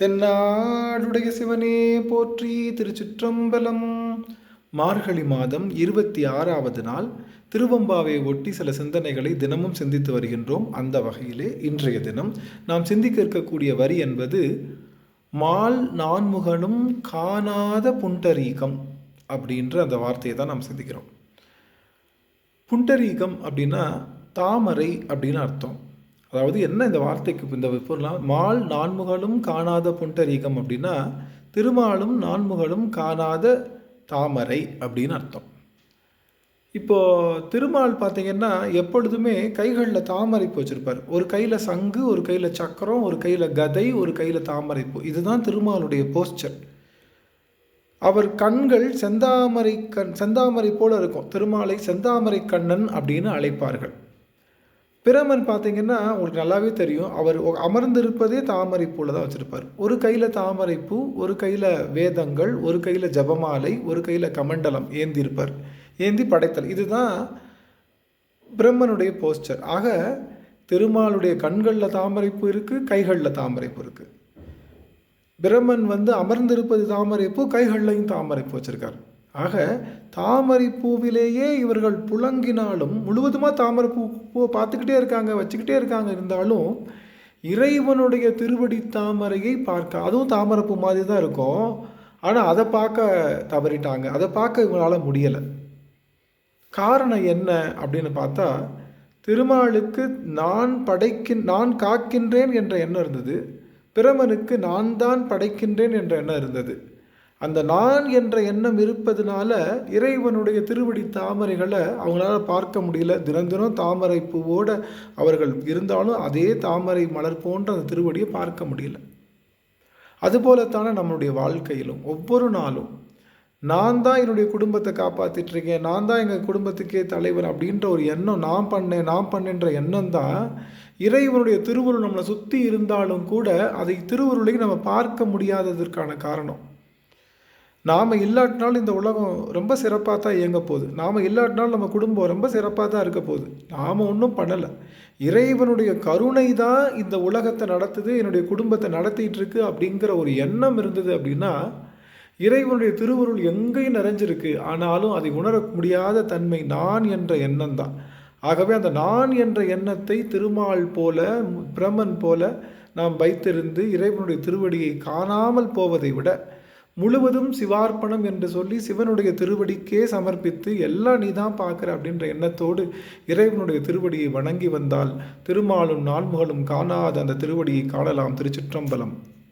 தென்னாடுடைய சிவனே போற்றி திருச்சிற்றம்பலம். மார்கழி மாதம் இருபத்தி ஆறாவது நாள். திருவம்பாவை ஒட்டி சில சிந்தனைகளை தினமும் சிந்தித்து வருகின்றோம். அந்த வகையிலே இன்றைய தினம் நாம் சிந்திக்க இருக்கக்கூடிய வரி என்பது மால் நான்முகனும் காணாத புண்டரீகம் அப்படின்ற அந்த வார்த்தையை தான் நாம் சிந்திக்கிறோம். புண்டரீகம் அப்படின்னா தாமரை அப்படின்னு அர்த்தம். அதாவது என்ன இந்த வார்த்தைக்கு இந்த பொருளாக மால் நான்முகளும் காணாத புண்டரீகம் அப்படின்னா திருமாலும் நான்முகளும் காணாத தாமரை அப்படின்னு அர்த்தம். இப்போது திருமால் பார்த்தீங்கன்னா எப்பொழுதுமே கைகளில் தாமரை பூ வச்சுருப்பார் ஒரு கையில் சங்கு ஒரு கையில் சக்கரம் ஒரு கையில் கதை ஒரு கையில் தாமரைப்பூ இதுதான் திருமாலுடைய போஸ்டர் அவர் கண்கள் செந்தாமரை கண் செந்தாமரை போல இருக்கும். திருமாலை செந்தாமரை கண்ணன் அப்படின்னு அழைப்பார்கள். பிரமன் பார்த்தீங்கன்னா உங்களுக்கு நல்லாவே தெரியும். அவர் அமர்ந்திருப்பதே தாமரை பூவில் தான் வச்சுருப்பார். ஒரு கையில் தாமரைப்பூ ஒரு கையில் வேதங்கள் ஒரு கையில் ஜபமாலை ஒரு கையில் கமண்டலம் ஏந்திருப்பார். ஏந்தி படைத்தல். இதுதான் பிரம்மனுடைய போஸ்டர் ஆக திருமாலுடைய கண்களில் தாமரைப்பூ இருக்குது கைகளில் தாமரைப்பூ இருக்குது பிரம்மன் வந்து அமர்ந்திருப்பது தாமரைப்பூ கைகள்லையும் தாமரைப்பூ வச்சுருக்கார். ஆக தாமரை பூவிலேயே இவர்கள் புழங்கினாலும் முழுவதுமாக தாமரை பூ பூவை பார்த்துக்கிட்டே இருக்காங்க வச்சுக்கிட்டே இருக்காங்க. இருந்தாலும் இறைவனுடைய திருவடி தாமரையை பார்க்க அதுவும் தாமரை பூ மாதிரி தான் இருக்கும். ஆனால் அதை பார்க்க தவறிட்டாங்க. அதை பார்க்க இவங்களால் முடியலை. காரணம் என்ன அப்படின்னு பார்த்தா திருமாலுக்கு நான் படைக்கின் நான் காக்கின்றேன் என்ற எண்ணம் இருந்தது. பிரமனுக்கு நான் தான் படைக்கின்றேன் என்ற எண்ணம் இருந்தது. அந்த நான் என்ற எண்ணம் இருப்பதனால இறைவனுடைய திருவடி தாமரைகளை அவங்களால பார்க்க முடியல. தினம் தினம் தாமரை பூவோடு அவர்கள் இருந்தாலும் அதே தாமரை மலர் போன்ற அந்த திருவடியை பார்க்க முடியல. அதுபோலத்தானே நம்மளுடைய வாழ்க்கையிலும். ஒவ்வொரு நாளும் நான் தான் என்னுடைய குடும்பத்தை காப்பாற்றிட்டுருக்கேன் நான் தான் எங்கள் குடும்பத்துக்கே தலைவர் அப்படின்ற ஒரு எண்ணம் நான் பண்ணேன் நான் பண்ணேன்ற எண்ணம் தான் இறைவனுடைய திருவுருள் நம்மளை சுற்றி இருந்தாலும் கூட அதை திருவுருளையும் நம்ம பார்க்க முடியாததற்கான காரணம். நாம் இல்லாட்டினாலும் இந்த உலகம் ரொம்ப சிறப்பாக தான் இயங்க போகுது. நாம் இல்லாட்டினாலும் நம்ம குடும்பம் ரொம்ப சிறப்பாக தான் இருக்க போகுது. நாம் ஒன்றும் பண்ணலை. இறைவனுடைய கருணை தான் இந்த உலகத்தை நடத்துது என்னுடைய குடும்பத்தை நடத்திட்டு இருக்கு அப்படிங்கிற ஒரு எண்ணம் இருந்தது அப்படின்னா இறைவனுடைய திருவருள் எங்கேயும் நிறைஞ்சிருக்கு. ஆனாலும் அதை உணர முடியாத தன்மை நான் என்ற எண்ணம் தான். ஆகவே அந்த நான் என்ற எண்ணத்தை திருமால் போல பிரமன் போல நாம் வைத்திருந்து இறைவனுடைய திருவடியை காணாமல் போவதை விட முழுவதும் சிவார்ப்பணம் என்று சொல்லி சிவனுடைய திருவடிக்கே சமர்ப்பித்து எல்லாம் நீ தான் பார்க்குற அப்படின்ற எண்ணத்தோடு இறைவனுடைய திருவடியை வணங்கி வந்தால் திருமாலும் நான்முகளும் காணாத அந்த திருவடியை காணலாம் திருச்சிற்றம்பலம்.